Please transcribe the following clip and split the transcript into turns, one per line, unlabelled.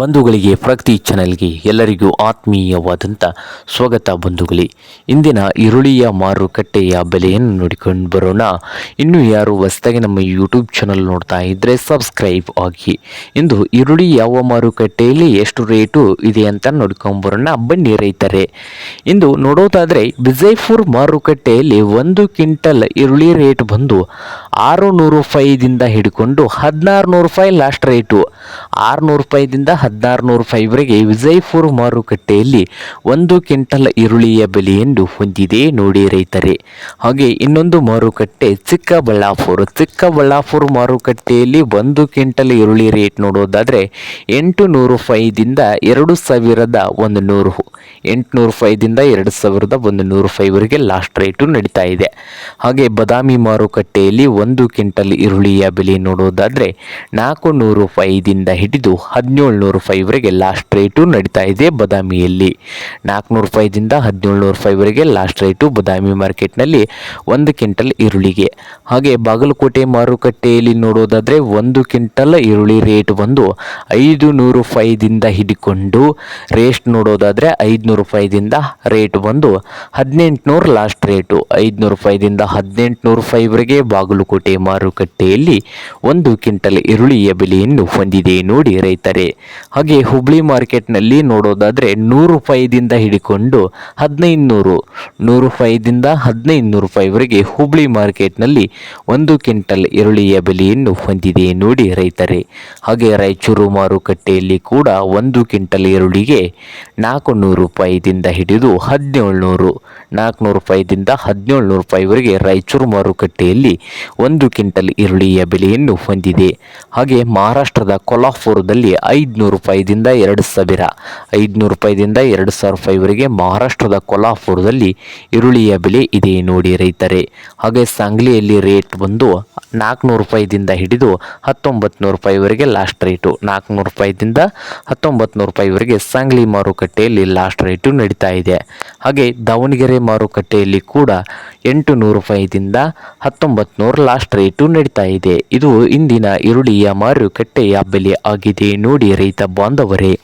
ಬಂಧುಗಳಿಗೆ ಪ್ರಗತಿ ಚಾನೆಲ್ಗೆ ಎಲ್ಲರಿಗೂ ಆತ್ಮೀಯವಾದಂಥ ಸ್ವಾಗತ ಬಂಧುಗಳೇ. ಇಂದಿನ ಈರುಳ್ಳಿಯ ಮಾರುಕಟ್ಟೆಯ ಬೆಲೆಯನ್ನು ನೋಡಿಕೊಂಡು ಬರೋಣ. ಇನ್ನು ಯಾರು ಹೊಸದಾಗಿ ನಮ್ಮ ಯೂಟ್ಯೂಬ್ ಚಾನಲ್ ನೋಡ್ತಾ ಇದ್ದರೆ ಸಬ್ಸ್ಕ್ರೈಬ್ ಆಗಿ. ಇಂದು ಈರುಳ್ಳಿ ಯಾವ ಮಾರುಕಟ್ಟೆಯಲ್ಲಿ ಎಷ್ಟು ರೇಟು ಇದೆ ಅಂತ ನೋಡ್ಕೊಂಡು ಬರೋಣ. ಬನ್ನಿ ರೈತರೆ. ಇಂದು ನೋಡೋದಾದರೆ ವಿಜಯಪುರ್ ಮಾರುಕಟ್ಟೆಯಲ್ಲಿ ಒಂದು ಕ್ವಿಂಟಲ್ ಈರುಳ್ಳಿ ರೇಟ್ ಬಂದು ಆರು ನೂರು ರೂಪಾಯಿದಿಂದ ಹಿಡ್ಕೊಂಡು ಹದಿನಾರು ನೂರು ರೂಪಾಯಿ ಲಾಸ್ಟ್ ರೇಟು. ಆರುನೂರು ರೂಪಾಯಿದಿಂದ ಹದಿನಾರು ನೂರು ರೂಪಾಯಿವರೆಗೆ ವಿಜಯಪುರ ಮಾರುಕಟ್ಟೆಯಲ್ಲಿ ಒಂದು ಕ್ವಿಂಟಲ್ ಈರುಳ್ಳಿಯ ಬೆಲೆಯನ್ನು ಹೊಂದಿದೆ ನೋಡಿ ರೈತರೆ. ಹಾಗೆ ಇನ್ನೊಂದು ಮಾರುಕಟ್ಟೆ ಚಿಕ್ಕಬಳ್ಳಾಪುರ. ಚಿಕ್ಕಬಳ್ಳಾಪುರ ಮಾರುಕಟ್ಟೆಯಲ್ಲಿ ಒಂದು ಕ್ವಿಂಟಲ್ ಈರುಳ್ಳಿ ರೇಟ್ ನೋಡೋದಾದರೆ ಎಂಟು ನೂರು ಫೈದಿಂದ ಎರಡು ಸಾವಿರದ ಒಂದು ನೂರು ಎಂಟುನೂರು ಫೈದಿಂದ ಎರಡು ಸಾವಿರದ ಒಂದು ನೂರು ಫೈವರಿಗೆ ಲಾಸ್ಟ್ ರೇಟು ನಡೀತಾ ಇದೆ. ಹಾಗೆ ಬದಾಮಿ ಮಾರುಕಟ್ಟೆಯಲ್ಲಿ ಒಂದು ಕ್ವಿಂಟಲ್ ಈರುಳ್ಳಿಯ ಬೆಲೆ ನೋಡೋದಾದರೆ ನಾಲ್ಕು ನೂರು ಫೈದಿಂದ ಹಿಡಿದು ಹದಿನೇಳು ನೂರು ರೂಪಾಯಿವರೆಗೆ ಲಾಸ್ಟ್ ರೇಟು ನಡೀತಾ ಇದೆ ಬದಾಮಿಯಲ್ಲಿ. ನಾಲ್ಕುನೂರು ರೂಪಾಯಿದಿಂದ ಹದಿನೇಳು ರೂಪಾಯಿವರೆಗೆ ಲಾಸ್ಟ್ ರೇಟು ಬದಾಮಿ ಮಾರ್ಕೆಟ್ನಲ್ಲಿ ಒಂದು ಕ್ವಿಂಟಲ್ ಈರುಳ್ಳಿಗೆ. ಹಾಗೆ ಬಾಗಲಕೋಟೆ ಮಾರುಕಟ್ಟೆಯಲ್ಲಿ ನೋಡೋದಾದರೆ ಒಂದು ಕ್ವಿಂಟಲ್ ಈರುಳ್ಳಿ ರೇಟ್ ಬಂದು ಐದು ನೂರು ರೂಪಾಯಿದಿಂದ ಹಿಡಿಕೊಂಡು ರೇಸ್ಟ್ ನೋಡೋದಾದರೆ ಐದುನೂರು ರೂಪಾಯಿದಿಂದ ರೇಟ್ ಬಂದು ಹದಿನೆಂಟುನೂರು ಲಾಸ್ಟ್ ರೇಟು ಐದುನೂರು ರೂಪಾಯಿದಿಂದ ಹದಿನೆಂಟುನೂರು ರೂಪಾಯಿವರೆಗೆ ಬಾಗಲಕೋಟೆ ಮಾರುಕಟ್ಟೆಯಲ್ಲಿ ಒಂದು ಕ್ವಿಂಟಲ್ ಈರುಳ್ಳಿಯ ಬೆಲೆಯನ್ನು ಹೊಂದಿದೆ ನೋಡಿ ರೈತರೆ. ಹಾಗೆ ಹುಬ್ಳಿ ಮಾರ್ಕೆಟ್ನಲ್ಲಿ ನೋಡೋದಾದರೆ ನೂರು ರೂಪಾಯಿದಿಂದ ಹಿಡಿಕೊಂಡು ಹದಿನೈದು ನೂರು ನೂರು ರೂಪಾಯಿದಿಂದ ಹದಿನೈದು ನೂರು ರೂಪಾಯಿವರೆಗೆ ಹುಬ್ಳಿ ಮಾರ್ಕೆಟ್ನಲ್ಲಿ ಒಂದು ಕ್ವಿಂಟಲ್ ಈರುಳ್ಳಿಯ ಬೆಲೆಯನ್ನು ಹೊಂದಿದೆ ನೋಡಿ ರೈತರೇ. ಹಾಗೆ ರಾಯಚೂರು ಮಾರುಕಟ್ಟೆಯಲ್ಲಿ ಕೂಡ ಒಂದು ಕ್ವಿಂಟಲ್ ಈರುಳ್ಳಿಗೆ ನಾಲ್ಕು ನೂರು ರೂಪಾಯಿದಿಂದ ಹಿಡಿದು ಹದಿನೇಳು ನೂರು ನಾಲ್ಕುನೂರು ರೂಪಾಯಿದಿಂದ ಹದಿನೇಳು ನೂರು ರೂಪಾಯಿವರೆಗೆ ರಾಯಚೂರು ಮಾರುಕಟ್ಟೆಯಲ್ಲಿ ಒಂದು ಕ್ವಿಂಟಲ್ ಈರುಳ್ಳಿಯ ಬೆಲೆಯನ್ನು ಹೊಂದಿದೆ. ಹಾಗೆ ಮಹಾರಾಷ್ಟ್ರದ ಕೊಲ್ಲಾಪುರದಲ್ಲಿ ಐದುನೂರು ರೂಪಾಯಿದಿಂದ ಎರಡು ಸಾವಿರ. ಐದುನೂರು ರೂಪಾಯಿದಿಂದ ಎರಡು ಸಾವಿರ ರೂಪಾಯಿವರೆಗೆ ಮಹಾರಾಷ್ಟ್ರದ ಕೊಲ್ಹಾಪುರದಲ್ಲಿ ಈರುಳ್ಳಿಯ ಬೆಲೆ ಇದೆ ನೋಡಿ ರೈತರೆ. ಹಾಗೆ ಸಾಂಗ್ಲಿಯಲ್ಲಿ ರೇಟ್ ಬಂದು ನಾಲ್ಕುನೂರು ರೂಪಾಯಿದಿಂದ ಹಿಡಿದು ಹತ್ತೊಂಬತ್ತು ನೂರು ರೂಪಾಯಿವರೆಗೆ ಲಾಸ್ಟ್ ರೇಟು ನಾಲ್ಕುನೂರು ರೂಪಾಯಿದಿಂದ ಹತ್ತೊಂಬತ್ತು ನೂರು ರೂಪಾಯಿವರೆಗೆ ಸಾಂಗ್ಲಿ ಮಾರುಕಟ್ಟೆಯಲ್ಲಿ ಲಾಸ್ಟ್ ರೇಟು ನಡೀತಾ ಇದೆ. ಹಾಗೆ ದಾವಣಗೆರೆ ಮಾರುಕಟ್ಟೆಯಲ್ಲಿ ಕೂಡ ಎಂಟು ನೂರು ರೂಪಾಯಿದಿಂದ ಹತ್ತೊಂಬತ್ತು ಲಾಸ್ಟ್ ರೇಟು ನಡೀತಾ ಇದೆ. ಇದು ಇಂದಿನ ಈರುಳ್ಳಿಯ ಮಾರುಕಟ್ಟೆಯ ಬೆಲೆ ಆಗಿದೆ. ನೋಡಿ ರೈತ ಬಾಂಧವರೇ.